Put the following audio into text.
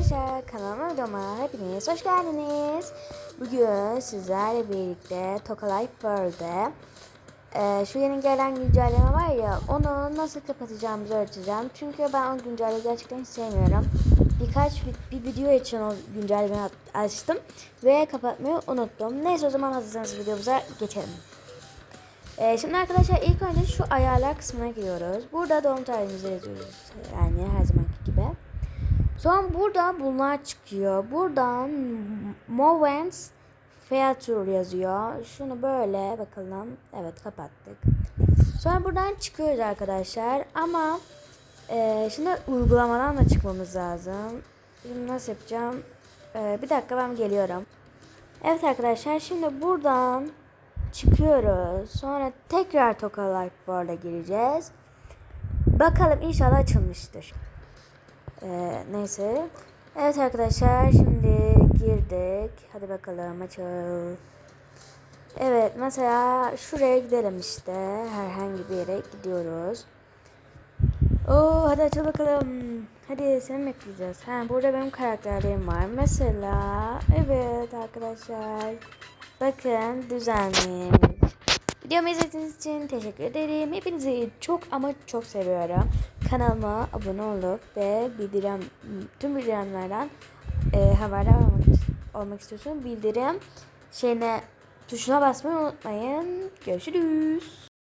arkadaşlar kanalıma videoma hepiniz hoş geldiniz. Bugün sizlerle birlikte Toka Life World'de e, şu yeni gelen güncelleme var ya onu nasıl kapatacağımızı öğreteceğim. Çünkü ben o güncellemeyi gerçekten sevmiyorum. Birkaç bir, bir video için o güncellemeyi açtım ve kapatmayı unuttum. Neyse o zaman hazırsanız videomuza geçelim. Ee, şimdi arkadaşlar ilk önce şu ayarlar kısmına giriyoruz. Burada doğum tarihimizi yazıyoruz. Yani her zamanki gibi. Sonra burada bunlar çıkıyor. Buradan Movens Feature yazıyor. Şunu böyle bakalım. Evet kapattık. Sonra buradan çıkıyoruz arkadaşlar. Ama e, şimdi uygulamadan da çıkmamız lazım. Şimdi nasıl yapacağım? E, bir dakika ben geliyorum. Evet arkadaşlar şimdi buradan çıkıyoruz. Sonra tekrar Toka Life World'a gireceğiz. Bakalım inşallah açılmıştır. Ee, neyse. Evet arkadaşlar şimdi girdik. Hadi bakalım açıl. Evet mesela şuraya gidelim işte. Herhangi bir yere gidiyoruz. Oo hadi açıl bakalım. Hadi seni bekleyeceğiz. Ha, burada benim karakterlerim var. Mesela evet arkadaşlar. Bakın düzenli. Videomu izlediğiniz için teşekkür ederim. Hepinizi çok ama çok seviyorum. Kanalıma abone olup ve bildirim tüm bildirimlerden e, haberdar olmak, olmak istiyorsun. Bildirim şeyine tuşuna basmayı unutmayın. Görüşürüz.